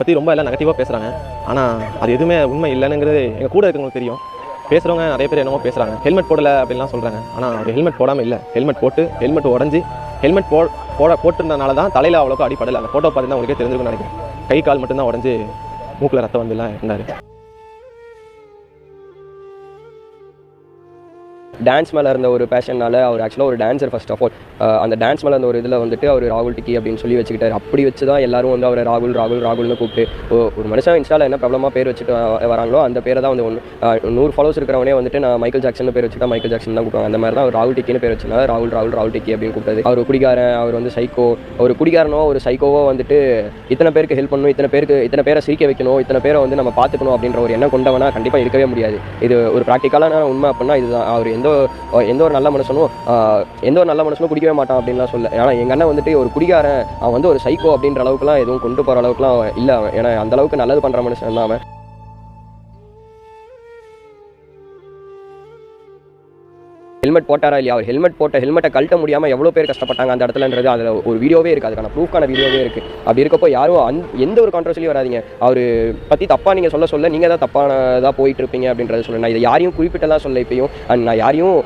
பற்றி ரொம்ப எல்லாம் நெகட்டிவாக பேசுகிறாங்க ஆனால் அது எதுவுமே உண்மை இல்லைனுங்கிறது எங்கள் கூட இருக்கவங்களுக்கு தெரியும். பேசுகிறவங்க நிறைய பேர் என்னமோ பேசுகிறாங்க ஹெல்மெட் போடலை அப்படின்லாம் சொல்கிறாங்க ஆனால் அவர் ஹெல்மெட் போடாமல் இல்லை. ஹெல்மெட் போட்டு ஹெல்மெட் உடஞ்சி ஹெல்மெட் போ போட போட்டிருந்தனால தான் தலையில் அவ்வளோக்கா அடிப்படலை அந்த ஃபோட்டோ பார்த்தீங்கன்னா உங்களுக்கே தெரிஞ்சிருக்கும்னு நினைக்கிறேன். கை கால் மட்டும்தான் உடஞ்சி மூக்கில் ரத்தம் வந்துலாம் இருந்தார். டான்ஸ் மேலே இருந்த ஒரு பேஷனால் அவர் ஆக்சுவலாக ஒரு டான்ஸர் ஃபர்ஸ்ட் ஆஃப் ஆல் அந்த டான்ஸ் மேலே இருந்த ஒரு இதில் வந்துட்டு அவர் ராகுல் டிக்கி அப்படின்னு சொல்லி வச்சுக்கிட்டார். அப்படி வச்சு தான் எல்லாரும் வந்து அவரை ராகுல் ராகுல் ராகுல்னு கூப்பிட்டு ஒரு மனுஷன் இன்ஸ்டாவில் என்ன பிரபலமாக பேர் வச்சுட்டு வராங்களோ அந்த பேரை தான் வந்து ஒன்று நூறு ஃபாலோஸ் இருக்கிறவனே வந்துட்டு நான் மைக்கேல் ஜாக்சன் பேர் வச்சுட்டா மைக்கேல் ஜாக்சன் தான் கூப்பிடுவாங்க. அந்த மாதிரி தான் அவர் ராகுல் டிக்கின்னு பேர் வச்சுனா ராகுல் ராகுல் ராகுல் டிக்கி அப்படின்னு கூப்பிட்டது. அவர் குடிகாரன் அவர் வந்து சைக்கோ அவர் குடிகாரனோ ஒரு சைக்கோவோ வந்துட்டு இத்தனை பேருக்கு ஹெல்ப் பண்ணணும் இத்தனை பேருக்கு இத்தனை பேரை சிரிக்க வைக்கணும் இத்தனை பேரை வந்து நம்ம பார்த்துக்கணும் அப்படின்ற ஒரு எண்ணம் கொண்டவனா கண்டிப்பாக இருக்கவே முடியாது. இது ஒரு ப்ராக்டிக்கலான உண்மை அப்படின்னா இதுதான். அவர் எந்த எந்த ஒரு நல்ல மனுஷனும் எந்த ஒரு நல்ல மனுஷனும் குடிக்கவே மாட்டான் அப்படின்லாம் சொல்ல ஏன்னா எங்கள் அண்ணன் வந்துட்டு ஒரு குடிகாரன் அவன் வந்து ஒரு சைக்கோ அப்படின்ற அளவுக்குலாம் எதுவும் கொண்டு போகிற அளவுக்குலாம் இல்லை அவன். ஏன்னா அந்த அளவுக்கு நல்லது பண்ணுற மனுஷன் தான் அவன். ஹெல்மெட் போட்டாரா இல்லையா? அவர் ஹெல்மெட் போட்ட ஹெல்மெட்டை கழட்ட முடியாமல் எவ்வளோ பேர் கஷ்டப்பட்டாங்க அந்த இடத்துலன்றது அதில் ஒரு வீடியோவே இருக்குது அதுக்கான ப்ரூஃப்கான வீடியோவே இருக்குது அப்படி இருக்கப்போ யாரும் அந் எந்த ஒரு கான்ட்ரவர்சிலையும் வராதீங்க. அவர் பற்றி தப்பாக நீங்கள் சொல்ல சொல்ல நீங்கள் தான் தப்பானதாக போயிட்டு இருப்பீங்க அப்படின்றத சொல்ல நான் இதை யாரையும் குறிப்பிட்டலாம் சொல்ல இப்பயும். அண்ட் நான் யாரையும்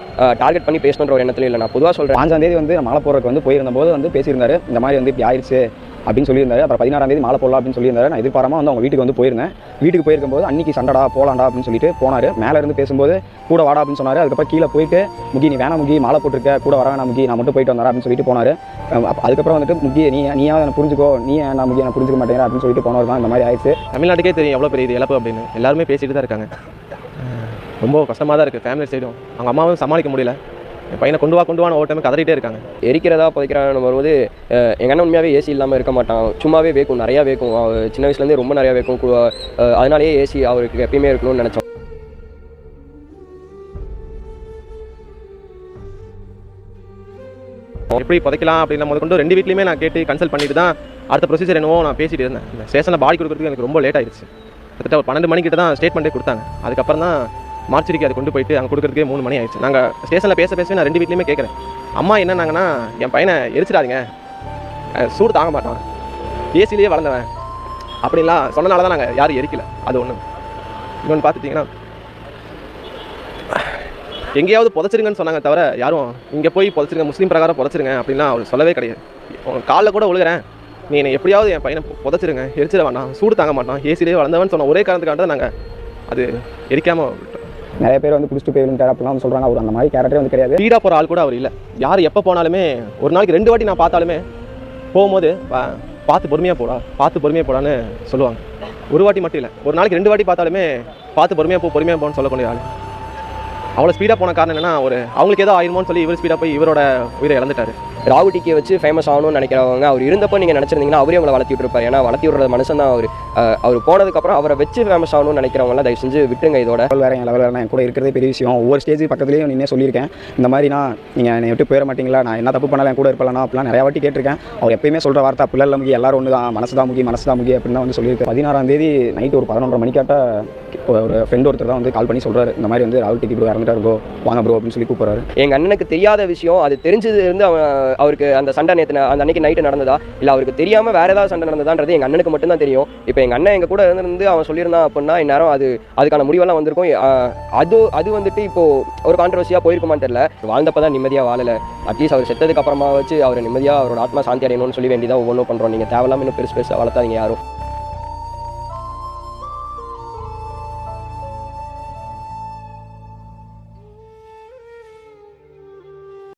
டார்கெட் பண்ணி பேசணுன்ற ஒரு எண்ணத்துல இல்லை. நான் பொதுவாக சொல்கிறேன் அஞ்சாந்தேதி தேதி வந்து மாலை போகிறதுக்கு வந்து போயிருந்தபோது வந்து பேசியிருந்தாரு. இந்த மாதிரி வந்து இப்படி ஆயிடுச்சு அப்படின்னு சொல்லியிருந்தாரு. அப்புறம் பதினாறாம் தேதி மாலை போடலாம் அப்படின்னு சொல்லியிருந்தாரு. நான் எதிர்பாராமல் வந்து அவங்க வீட்டுக்கு வந்து போயிருந்தேன். வீட்டுக்கு போயிருக்கும்போது அன்னைக்கு சண்டடா போலாண்டா அப்படின்னு சொல்லிட்டு போனார். மேலே இருந்து பேசும்போது கூட வாடா அப்படின்னு சொன்னார். அதுக்கப்புறம் கீழே போயிட்டு முகி நீ வேணாம் முகி மாலை போட்டிருக்க கூட வர வேணாம் முகி நான் மட்டும் போயிட்டு வந்தாரா அப்படின்னு சொல்லிட்டு போனாரு. அதுக்கப்புறம் வந்துட்டு முகி நீ நீயா என்ன புரிஞ்சுக்கோ நீ நான் முகி நான் புரிஞ்சுக்க மாட்டேங்கிற அப்படின்னு சொல்லிட்டு போனவர் தான் இந்த மாதிரி ஆயிடுச்சு. தமிழ்நாட்டுக்கே தெரியும் எவ்வளோ பெரிய இது இழப்பு அப்படின்னு. எல்லாருமே பேசிட்டு தான் இருக்காங்க. ரொம்ப கஷ்டமாக தான் இருக்குது ஃபேமிலி சைடும். அவங்க அம்மாவும் சமாளிக்க முடியல. என் பையனை கொண்டு வா கொண்டு வான்னு ஒவ்வொரு டைம் கதறிட்டே இருக்காங்க. எரிக்கிறதா புதைக்கிறான்னு வரும்போது அஹ் எங்க அண்ணன் உண்மையாகவே ஏசி இல்லாமல் இருக்க மாட்டான். சும்மாவே வேக்கும் நிறையா வேக்கும். அவர் சின்ன வயசுலேருந்தே ரொம்ப நிறையா வேக்கும். அதனாலேயே ஏசி அவருக்கு எப்பயுமே இருக்கணும்னு நினச்சோம். எப்படி புதைக்கலாம் அப்படின்னு போது கொண்டு ரெண்டு வீட்லையுமே நான் கேட்டு கன்சல்ட் பண்ணிட்டு தான் அடுத்த ப்ரொசீஜர் என்னவோ நான் பேசிட்டு இருந்தேன். இந்த ஸ்டேஷனில் பாடி கொடுக்குறதுக்கு எனக்கு ரொம்ப லேட் ஆயிடுச்சு. கிட்டத்தட்ட ஒரு பன்னெண்டு மணிக்கிட்ட தான் ஸ்டேட்மெண்ட்டே கொடுத்தாங்க. அதுக்கப்புறம் தான் மார்ச்சரிக்கு அதை கொண்டு போயிட்டு அங்கே கொடுக்குறதுக்கே மூணு மணி ஆயிடுச்சு. நாங்கள் ஸ்டேஷனில் பேச பேச நான் ரெண்டு வீட்லையுமே கேட்குறேன் அம்மா என்னன்னாங்கன்னா என் பையனை எரிச்சிடாதீங்க. சூடு தாங்க மாட்டான். ஏசிலேயே வளர்ந்தவன். அப்படின்லாம் சொன்னனால தான் நாங்கள் யாரும் எரிக்கல. அது ஒன்று இன்னொன்று பார்த்துட்டிங்கன்னா எங்கேயாவது புதைச்சிருங்கன்னு சொன்னாங்க தவிர யாரும் இங்கே போய் புதைச்சிருங்க முஸ்லீம் பிரகாரம் புதைச்சிருங்க அப்படின்லாம் அவர் சொல்லவே கிடையாது. காலில் கூட விழுகிறேன் நீ என்னை எப்படியாவது என் பையனை புதைச்சிருங்க எரிச்சிட வேண்டாம் சூடு தாங்க மாட்டான் ஏசிலேயே வளர்ந்தவன் சொன்ன ஒரே காரணத்துக்காக நாங்கள் அது எரிக்காமல் நிறைய பேர் வந்து குடிச்சிட்டு போய் விழுந்தாரு அப்படிலாம் வந்து சொல்றாங்க. அவர் அந்த மாதிரி கேரக்டரே வந்து கிடையாது. ஸ்பீடாக போகிற ஆள் கூட அவர் இல்லை. யார் எப்போ போனாலுமே ஒரு நாளைக்கு ரெண்டு வாட்டி நான் பார்த்தாலுமே போகும்போது பார்த்து பொறுமையாக போடா பார்த்து பொறுமையாக போடான்னு சொல்லுவாங்க. ஒரு வாட்டி மட்டும் இல்லை ஒரு நாளைக்கு ரெண்டு வாட்டி பார்த்தாலுமே பார்த்து பொறுமையாக போ பொறுமையாக போன்னு சொல்லக்கூடிய ஆள். அவ்வளோ ஸ்பீடாக போன காரணம் என்னன்னா ஒரு அவங்களுக்கு ஏதோ ஆயிருமோன்னு சொல்லி இவர் ஸ்பீடாக போய் இவரோட உயிரை இழந்துட்டாரு. ராகு டிக்கியை வச்சு ஃபேமஸ் ஆகணும்னு நினைக்கிறவங்க அவர் இருந்தப்போ நீங்கள் நினச்சிருந்தீங்கன்னா அவரே உங்களை வளர்த்தி விட்டுருப்பாரு. ஏன்னா வளர்த்தி விடுற மனுஷன் தான் அவர். அவர் போனதுக்கப்புறம் அவரை வச்சு ஃபேமஸ் ஆகணும்னு நினைக்கிறவங்களாம் தயவு செஞ்சு விட்டுருங்க இதோட. லெவல் வேறு என் லெவல் வேறு என் கூட இருக்கிறதே பெரிய விஷயம். ஒவ்வொரு ஸ்டேஜ் பக்கத்துலேயும் நின்னே சொல்லியிருக்கேன். இந்த மாதிரி நான் நீங்கள் என்னை விட்டு போயிட மாட்டீங்களா? நான் என்ன தப்பு பண்ணலாம் என் கூட இருப்பலாம் அப்படிலாம் நிறைய வாட்டி கேட்டிருக்கேன். அவர் எப்பயுமே சொல்கிற வார்த்தை அப்படிலாம் இல்லை முக்கிய எல்லாரும் ஒன்று தான் மனசு தான் முக்கியம் மனசு தான் முக்கியம் அப்படின்னு தான் வந்து சொல்லியிருக்கேன். பதினாறாம் தேதி நைட்டு ஒரு பதினொன்றரை மணிக்காட்ட ஒரு ஃப்ரெண்ட் ஒருத்தர் தான் வந்து கால் பண்ணி சொல்கிறாரு இந்த மாதிரி வந்து ராகுல் டிக்கி ப்ரோ இறந்துட்டாரு ப்ரோ வாங்க ப்ரோ அப்படின்னு சொல்லி கூப்பிட்றாரு. எங்கள் அண்ணனுக்கு தெரியாத விஷயம் அது தெரிஞ்சது இருந்து அவன் அவருக்கு அந்த சண்டை நேற்று அந்த அன்னைக்கு நைட்டு நடந்ததா? இல்லை அவருக்கு தெரியாமல் வேறு ஏதாவது சண்டை நடந்ததான்றது எங்கள் அண்ணனுக்கு மட்டும்தான் தெரியும். இப்போ எங்கள் அண்ணன் எங்கள் கூட இருந்து அவன் சொல்லியிருந்தான் அப்படின்னா இந்நேரம் அது அதுக்கான முடிவெல்லாம் வந்திருக்கும். அது அது வந்துட்டு இப்போ ஒரு கான்ட்ரவர்சியாக போயிருக்குமான்னு தெரியல. வாழ்ந்தப்போ தான் நிம்மதியாக வாழலை. அட்லீஸ்ட் அவர் செத்ததுக்கு அப்புறமா வச்சு அவர் நிம்மதியாக அவரோட ஆத்மா சாந்தி அடையணும்னு சொல்லி வேண்டியதாக ஒவ்வொன்றும் பண்ணுறோம் நீங்கள் தேவையில்லாம இன்னும் பெருசு பெருசாக வளர்த்தாதீங்க யாரும்.